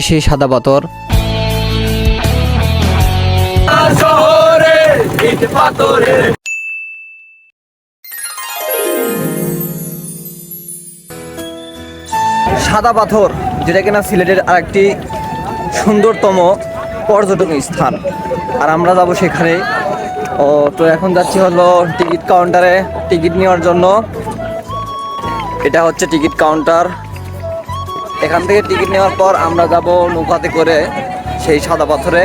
সেই সাদা পাথর। সাদা পাথর, যেটা কিনা সিলেটের আরেকটি সুন্দরতম পর্যটন স্থান। আর আমরা যাব সেখানে। ও, তো এখন যাচ্ছি হলো টিকিট কাউন্টারে। টিকিট নেওয়ার জন্য। এটা হচ্ছে টিকিট কাউন্টার। এখান থেকে টিকিট নেওয়ার পর আমরা যাব নৌকাতে করে সেই সাদা পাথরে।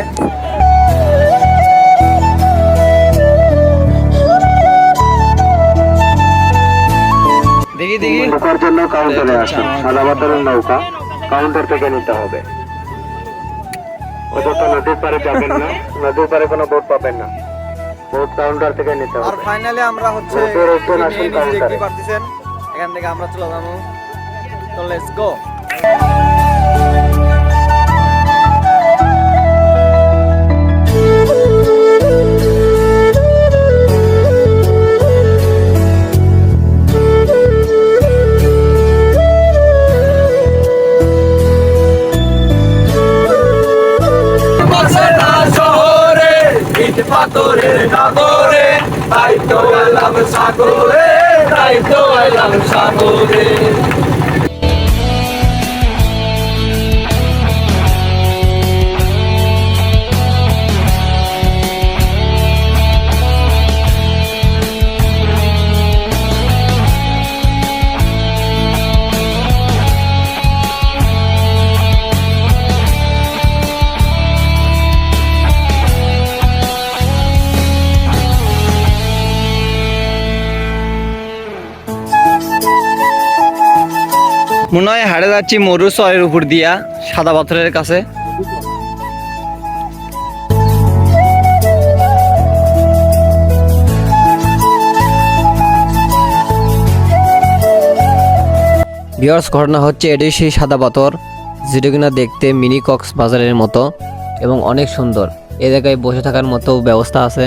দেখি দেখি। ঢোকার জন্য কাউন্টারে আসুন। সাদা পাথরের নৌকা কাউন্টার থেকে নিতে হবে। অযথা নদীর পারে যাবেন না। নদীর পারে কোনো বোট পাবেন না। বোট কাউন্টার থেকে নিতে আর হবে। ফাইনালি আমরা হচ্ছে আসুন কাউন্টারে। এখান থেকে আমরা চলে যাব। তো লেটস গো পাথরের নগরে তাই তো এলাম সাগরে তাই তো এলাম সাগরে। মনে হয় হাড়ে যাচ্ছি মরু চরের উপর দিয়া, সাদা পাথরের কাছে। বিয়ার্স ঘটনা হচ্ছে এটি সেই সাদা পাথর, যেটা কিনা দেখতে মিনি কক্স বাজারের মতো এবং অনেক সুন্দর। এ জায়গায় বসে থাকার মতো ব্যবস্থা আছে।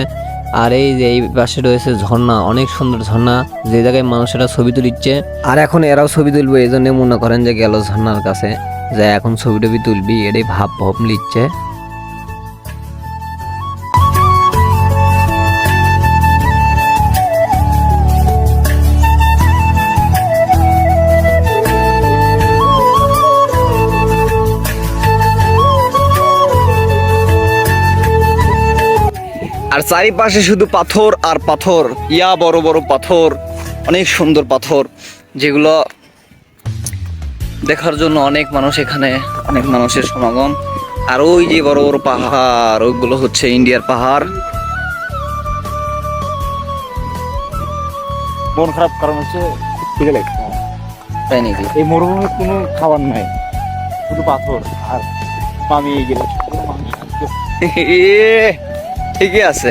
আর এই যে, এই পাশে রয়েছে ঝর্ণা, অনেক সুন্দর ঝর্ণা। যে জায়গায় মানুষেরা ছবি তুলিচ্ছে। আর এখন এরাও ছবি তুলবে, এই জন্য মনে করেন যে গেল ঝর্ণার কাছে। যে এখন ছবি টবি তুলবি, এটাই ভাব ভাব লিচ্ছে আর চারিপাশে শুধু পাথর আর পাথর। ইয়া বড় বড় পাথর অনেক সুন্দর পাথর যেগুলো দেখার জন্য অনেক মানুষ এখানে অনেক মানুষের সমাগম। আর ওই যে বড় বড় পাহাড় ওইগুলো হচ্ছে ইন্ডিয়ার পাহাড়। মন খারাপ কারণ হচ্ছে ঠিক আছে? তাই নাকি? এই মরুভূমির কোনো খাবার নাই শুধু পাথর আর পামি গেলে মানুষ ঠিকই আছে।